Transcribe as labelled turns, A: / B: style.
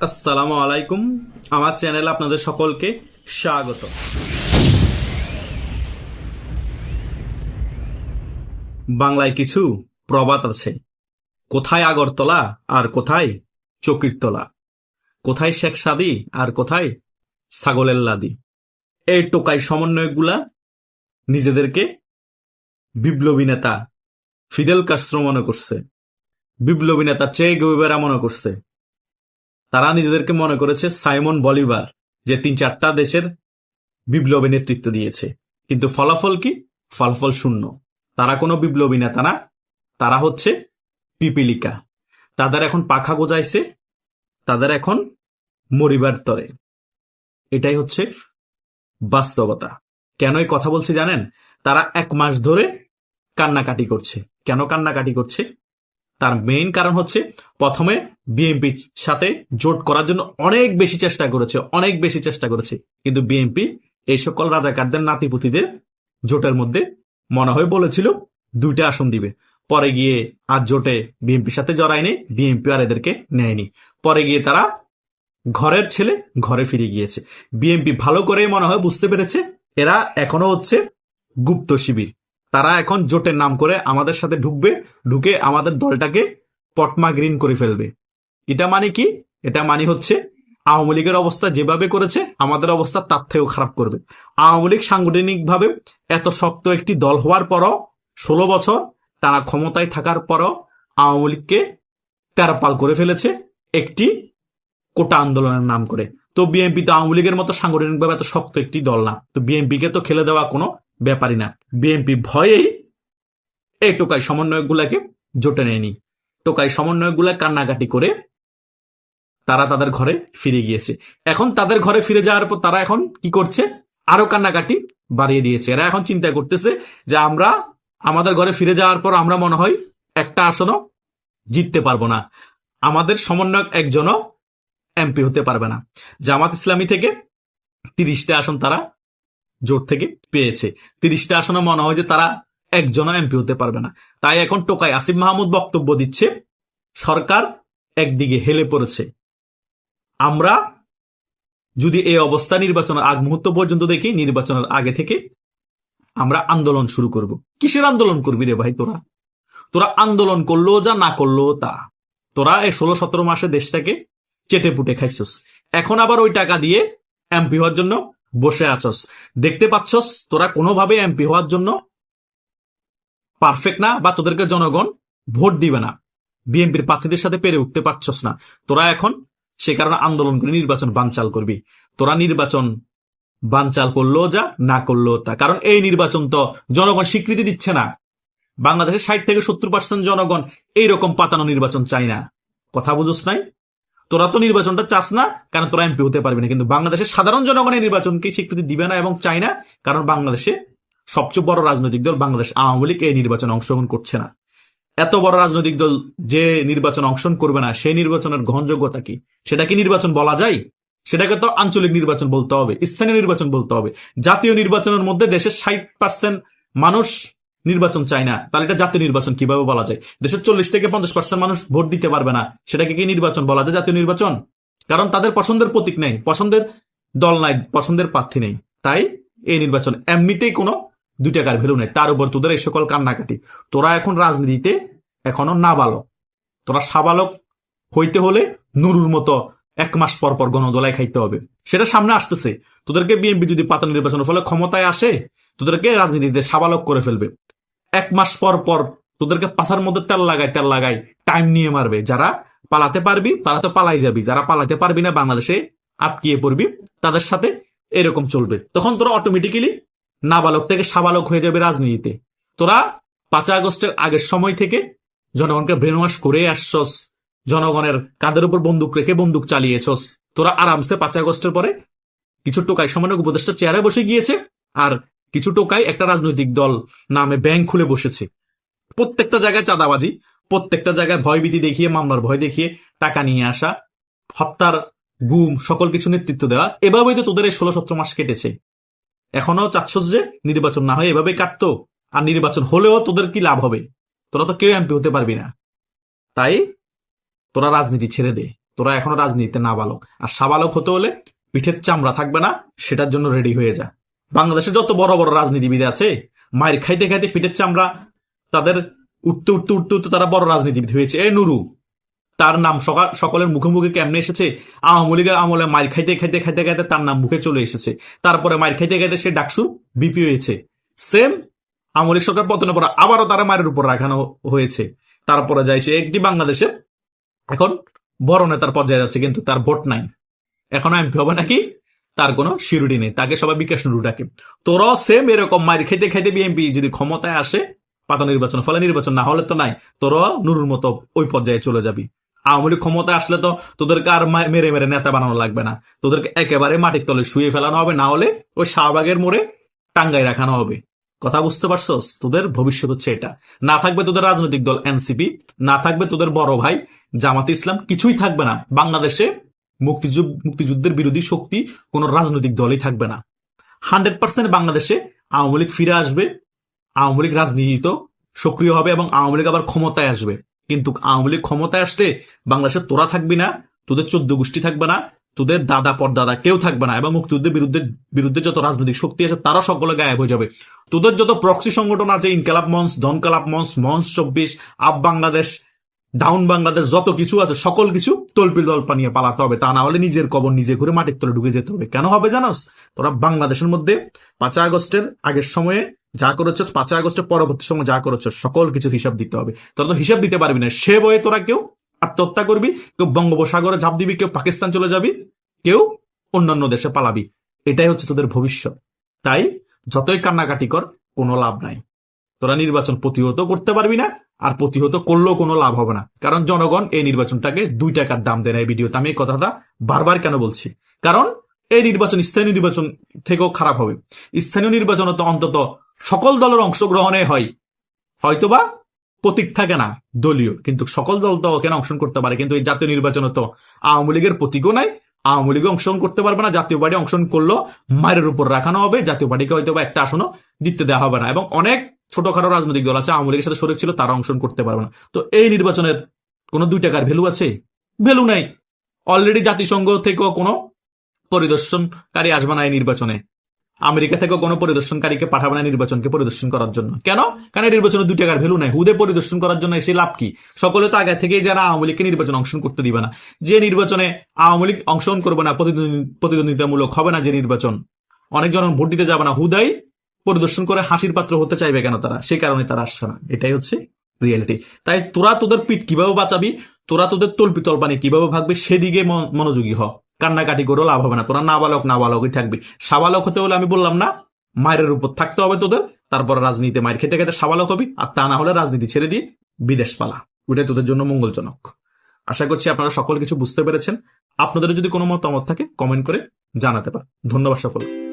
A: আসসালামু আলাইকুম। আমার চ্যানেল আপনাদের সকলকে স্বাগত। বাংলায় কিছু প্রবাদ আছে। কোথায় আগরতলা আর কোথায় চকিরতলা? কোথায় শেখ সাদি আর কোথায় ছাগলের লাদি? এই টোকাই সমন্বয়গুলা নিজেদেরকে বিপ্লবী নেতা ফিদেল কাস্ত্র মনে করছে। বিপ্লবী নেতা চে গুবেরা মনে করছে। তারা নিজেদেরকে মনে করেছে সাইমন বলিভার, যে তিন চারটা দেশের বিপ্লবী নেতৃত্ব দিয়েছে। কিন্তু ফলাফল কি? ফলাফল শূন্য। তারা কোনো বিপ্লবী নেতা না, তারা হচ্ছে পিপিলিকা। তাদের এখন পাখা গোজাইছে, তাদের এখন মরিবার তরে। এটাই হচ্ছে বাস্তবতা। কেন এই কথা বলছি জানেন? তারা এক মাস ধরে কান্নাকাটি করছে। কেন কান্নাকাটি করছে? তার মেইন কারণ হচ্ছে প্রথমে বিএনপির সাথে জোট করার জন্য অনেক বেশি চেষ্টা করেছে, অনেক বেশি চেষ্টা করেছে। কিন্তু বিএনপি এই সকল রাজাকারদের নাতিপুতিদের জোটের মধ্যে মনে হয় বলেছিল, দুইটা আসন দিবে। পরে গিয়ে আর জোটে বিএনপির সাথে জড়ায়নি বিএনপি আর এদেরকে নেয়নি। পরে গিয়ে তারা ঘরের ছেলে ঘরে ফিরে গিয়েছে। বিএনপি ভালো করে মনে হয় বুঝতে পেরেছে, এরা এখনও হচ্ছে গুপ্ত শিবির। তারা এখন জোটের নাম করে আমাদের সাথে ঢুকবে, ঢুকে আমাদের দলটাকে পটমা গ্রিন করে ফেলবে। এটা মানে কি? এটা মানে হচ্ছে আওয়ামী লীগের অবস্থা যেভাবে করেছে, আমাদের অবস্থা তার থেকেও খারাপ করবে। আওয়ামী লীগ সাংগঠনিকভাবে এত শক্ত একটি দল হওয়ার পরও ষোলো বছর তারা ক্ষমতায় থাকার পরও আওয়ামী লীগকে তেরপাল করে ফেলেছে একটি কোটা আন্দোলনের নাম করে। তো বিএনপি তো আওয়ামী লীগের মতো সাংগঠনিকভাবে এত শক্ত একটি দল না। তো বিএনপিকে তো খেলে দেওয়া কোনো ব্যাপারই না। বিএনপি ভয়েই এই টোকাই সমন্বয়কগুলাকে জোটে নেয়নি। টোকাই সমন্বয়কগুলা কান্নাকাটি করে তারা তাদের ঘরে ফিরে গিয়েছে। এখন তাদের ঘরে ফিরে যাওয়ার পর তারা এখন কি করছে? আরও কান্নাকাটি বাড়িয়ে দিয়েছে। এরা এখন চিন্তা করতেছে যে আমরা, আমাদের ঘরে ফিরে যাওয়ার পর আমরা মনে হয় একটা আসনও জিততে পারব না। আমাদের সমন্বয়ক একজনও এমপি হতে পারবে না। জামাত ইসলামী থেকে তিরিশটা আসন তারা জোট থেকে পেয়েছে। তিরিশটা আসনে মনে হয় যে তারা একজনও এমপি হতে পারবে না। তাই এখন টোকাই আসিফ মাহমুদ বক্তব্য দিচ্ছে, সরকার একদিকে হেলে পড়েছে। আমরা যদি এই অবস্থা নির্বাচনের আগ মুহূর্ত পর্যন্ত দেখি, নির্বাচনের আগে থেকে আমরা আন্দোলন শুরু করব। কিসের আন্দোলন করবি রে ভাই তোরা? তোরা আন্দোলন করল যা না করল তা। তোরা এই ষোলো সতেরো মাসে দেশটাকে চেটে পুটে খাইছস। এখন আবার ওই টাকা দিয়ে এমপি হওয়ার জন্য বসে আছস। দেখতে পাচ্ছস, তোরা কোনোভাবে এমপি হওয়ার জন্য পারফেক্ট না বা তোদেরকে জনগণ ভোট দিবে না। বিএনপির প্রার্থীদের সাথে পেরে উঠতে পারছস না। তোরা এখন সে কারণে আন্দোলন করে নির্বাচন বানচাল করবি। তোরা নির্বাচন বানচাল করল যা, না করল তা। কারণ এই নির্বাচন তো জনগণ স্বীকৃতি দিচ্ছে না। বাংলাদেশের ষাট থেকে সত্তর পার্সেন্ট জনগণ এইরকম পাতানো নির্বাচন চাই না। কথা বুঝোস নাই? তোরা তো নির্বাচনটা চাস না কারণ তোরা এমপি হতে পারবি না? কিন্তু বাংলাদেশের সাধারণ জনগণের নির্বাচনকে স্বীকৃতি দিবে না এবং চায় না, কারণ বাংলাদেশে সবচেয়ে বড় রাজনৈতিক দল বাংলাদেশ আওয়ামী লীগ এই নির্বাচনে অংশগ্রহণ করছে না। এত বড় রাজনৈতিক দল যে নির্বাচন অংশগ্রহণ করবে না, সেই নির্বাচনের গ্রহণযোগ্যতা কি? সেটা কি নির্বাচন বলা যায়? সেটাকে তো আঞ্চলিক নির্বাচন বলতে হবে, স্থানীয় নির্বাচন বলতে হবে। জাতীয় নির্বাচনের মধ্যে দেশের ষাট পার্সেন্ট মানুষ নির্বাচন চায় না। তাহলে এটা জাতীয় নির্বাচন কীভাবে বলা যায়? দেশের চল্লিশ থেকে পঞ্চাশ পার্সেন্ট মানুষ ভোট দিতে পারবে না। সেটাকে কি নির্বাচন বলা যায় জাতীয় নির্বাচন? কারণ তাদের পছন্দের প্রতীক নেই, পছন্দের দল নাই, পছন্দের প্রার্থী নেই। তাই এই নির্বাচন এমনিতেই কোনো দুই টাকার ভ্যালু নেই। তার উপর তোদের এই সকল কান্নাকাটি। তোরা এখন রাজনীতিতে এখনও নাবালক। তোরা সাবালক হইতে হলে নুরুর মতো এক মাস পর পর গণদোলায় খাইতে হবে। সেটা সামনে আসতেছে। তোদেরকে বিএনপি যদি পাতা নির্বাচনের ফলে ক্ষমতায় আসে, তোদেরকে রাজনীতিতে সাবালক করে ফেলবে। এক মাস পর পর তোদেরকে পাশার মধ্যে তেল লাগাই তেল লাগাই টাইম নিয়ে মারবে। যারা পালাতে পারবি, তারা তো পালাই যাবি। যারা পালাতে পারবি না, বাংলাদেশে আটকিয়ে পড়বি। তাদের সাথে এরকম চলবে। তখন তোরা অটোমেটিক্যালি নাবালক থেকে সাবালক হয়ে যাবে রাজনীতিতে। তোরা পাঁচই আগস্টের আগের সময় থেকে জনগণকে ব্রেনওয়াশ করে আসছস। জনগণের কাঁধের উপর বন্দুক রেখে বন্দুক চালিয়েছস। তোরা আরামসে পাঁচই আগস্টের পরে কিছু টোকাই সমানক উপদেষ্টা চেয়ারে বসে গিয়েছে। আর কিছু টোকাই একটা রাজনৈতিক দল নামে ব্যাংক খুলে বসেছে। প্রত্যেকটা জায়গায় চাঁদাবাজি, প্রত্যেকটা জায়গায় ভয়ভীতি দেখিয়ে, মামলার ভয় দেখিয়ে টাকা নিয়ে আসা, হত্যার গুম, সকল কিছু নেতৃত্ব দেওয়া, এভাবেই তো তোদের এই ষোলো সতেরো মাস কেটেছে। এখনও চাচ্ছস যে নির্বাচন না হয় এভাবেই কাটতো, আর নির্বাচন হলেও তোদের কি লাভ হবে? তোরা তো কেউ এমপি হতে পারবি না। তাই তোরা রাজনীতি ছেড়ে দে, তোরা এখনও রাজনীতিতে না বালক আর সাবালক হতে হলে পিঠের চামড়া থাকবে না, সেটার জন্য রেডি হয়ে যা। বাংলাদেশে যত বড় বড় রাজনীতিবিদ আছে, মায়ের খাইতে খাইতে পিঠের চামড়া তাদের উঠতে উঠতে উঠতে উঠতে তারা বড় রাজনীতিবিদ হয়েছে। এ নুরু, তার নাম সকা- সকলের মুখে মুখে কেমনে এসেছে? আওয়ামী লীগের আমলে মায়ের খাইতে খাইতে খাইতে খাইতে তার নাম মুখে চলে এসেছে। তারপরে মায়ের খাইতে খাইতে সে ডাকসু বিপি হয়েছে। সেম আওয়ামী লীগ সরকার পতনের পর আবারও তারা মায়ের উপর রাখানো হয়েছে। তারপরে যায় সে একটি বাংলাদেশের এখন বড় নেতার পর্যায়ে যাচ্ছে, কিন্তু তার ভোট নাই। এখন এমপি হবে নাকি তার কোনো শিরুডি নেই, তাকে সবাই বিকাশ নুরু ডাকে। তোরাও সেম এরকম মায়ের খেতে খেতে বিএনপি যদি ক্ষমতায় আসে, পাতা নির্বাচন, ফলে নির্বাচন, না হলে তো নাই, তোরাও নুরুর মতো ওই পর্যায়ে চলে যাবি। আওয়ামী লীগ ক্ষমতায় আসলে তো তোদেরকে আর মেরে মেরে নেতা বানানো লাগবে না। তোদেরকে একেবারে মাটির তলে শুয়ে ফেলানো হবে, না হলে ওই শাহবাগের মোড়ে টাঙ্গাই রাখানো হবে। কথা বুঝতে পারছস? তোদের ভবিষ্যৎ হচ্ছে এটা। না থাকবে তোদের রাজনৈতিক দল এনসিপি না থাকবে তোদের বড় ভাই জামাত ইসলাম, কিছুই থাকবে না। বাংলাদেশে মুক্তিযুদ্ধের বিরোধী শক্তি কোন রাজনৈতিক দলই থাকবে না। হান্ড্রেড পার্সেন্ট বাংলাদেশে আওয়ামী লীগ ফিরে আসবে, আওয়ামী লীগ রাজনীতিত সক্রিয় হবে এবং আওয়ামী লীগ আবার ক্ষমতায় আসবে। কিন্তু আওয়ামী লীগ ক্ষমতায় আসলে বাংলাদেশে তোরা থাকবি না, তোদের চোদ্দ গোষ্ঠী থাকবে না, তোদের দাদা পরদাদা কেউ থাকবে না এবং মুক্তিযুদ্ধের বিরুদ্ধে বিরুদ্ধে যত রাজনৈতিক শক্তি আছে তারা সকলে গায়েব হয়ে যাবে। তোদের যত প্রক্সি সংগঠন আছে, ইনকালাব মঞ্চ ধনকালাব মঞ্চ মঞ্চ চব্বিশ, আপ বাংলাদেশ, ডাউন বাংলাদেশ, যত কিছু আছে, সকল কিছু তলপিল দলপা নিয়ে পালাতে হবে। তা না হলে নিজের কবর নিজে ঘুরে মাটির তলে ঢুকে যেতে হবে। কেন হবে জানোস? তোরা বাংলাদেশের মধ্যে পাঁচই আগস্টের আগের সময়ে যা করেছ পাঁচই আগস্টের পরবর্তী সময় যা করেছ, সকল কিছু হিসাব দিতে হবে। তোরা তো হিসাব দিতে পারবি না। সে বয়ে তোরা কেউ আত্মহত্যা করবি, কেউ বঙ্গোপসাগরে ঝাঁপ দিবি, কেউ পাকিস্তান চলে যাবি, কেউ অন্যান্য দেশে পালাবি। এটাই হচ্ছে তোদের ভবিষ্যৎ। তাই যতই কান্নাকাটি কর, কোনো লাভ নাই। তোরা নির্বাচন প্রতিহত করতে পারবি না আর প্রতিহত করলেও কোনো লাভ হবে না। কারণ জনগণ এই নির্বাচনটাকে দুই টাকার দাম দেয় না এই ভিডিওতে। আমি এই কথাটা বারবার কেন বলছি? কারণ এই নির্বাচন স্থানীয় নির্বাচন থেকেও খারাপ হবে। স্থানীয় নির্বাচন তো অন্তত সকল দলের অংশগ্রহণে হয়। হয়তোবা প্রতীক থাকে না দলীয়, কিন্তু সকল দল তো কেন অংশগ্রহণ করতে পারে? কিন্তু এই জাতীয় নির্বাচনে তো আওয়ামী লীগের প্রতীকও নাই, আওয়ামী লীগ অংশগ্রহণ করতে পারবে না, জাতীয় পার্টি অংশগ্রহণ করলেও মায়ের উপর রাখানো হবে, জাতীয় পার্টিকে হয়তো বা একটা আসনও জিততে দেওয়া হবে না। এবং অনেক ছোটখাটো রাজনৈতিক দল আছে, আওয়ামী লীগের সাথে ছিল, তারা অংশগ্রহণ করতে পারবে না। তো এই নির্বাচনের কোনো দুই টাকার ভ্যালু আছে? ভ্যালু নাই। অলরেডি জাতিসংঘ থেকেও কোনো পরিদর্শনকারী আসবে না এই নির্বাচনে। আমেরিকা থেকেও কোনো পরিদর্শনকারীকে পাঠাবে না নির্বাচনকে পরিদর্শন করার জন্য। কেন? কারণ নির্বাচনে দুই টাকার ভ্যালু নাই। হুদে পরিদর্শন করার জন্য এসে লাভ কি? সকলে তো আগে থেকেই যারা আওয়ামী লীগকে নির্বাচন অংশগ্রহণ করতে দিবে না। যে নির্বাচনে আওয়ামী লীগ অংশগ্রহণ করবে না, প্রতিদ্বন্দ্বী- প্রতিদ্বন্দ্বিতামূলক হবে না যে নির্বাচন। অনেকজন ভোট দিতে যাবে না। হুদাই পরিদর্শন করে হাসির পাত্র হতে চাইবে কেন তারা? সেই কারণে তারা আসছে না। এটাই হচ্ছে রিয়েলিটি তাই তোরা তোদের পিঠ কীভাবে বাঁচাবি, তোরা তোদের তল্পি তল্পানি কীভাবে ভাগবি, সেদিকে মনোযোগী হ। কান্নাকাটি করেও লাভ হবে না। তোরা নাবালক নাবালকই থাকবি। সাবালক হতে হলে আমি বললাম না, মায়ের উপর থাকতে হবে তোদের, তারপর রাজনীতিতে মায়ের খেতে খেতে সাবালক হবি, আর তা না হলে রাজনীতি ছেড়ে দিয়ে বিদেশ পালা ওটাই তোদের জন্য মঙ্গলজনক। আশা করছি আপনারা সকল কিছু বুঝতে পেরেছেন। আপনাদের যদি কোনো মতামত থাকে কমেন্ট করে জানাতে পারেন। ধন্যবাদ সকল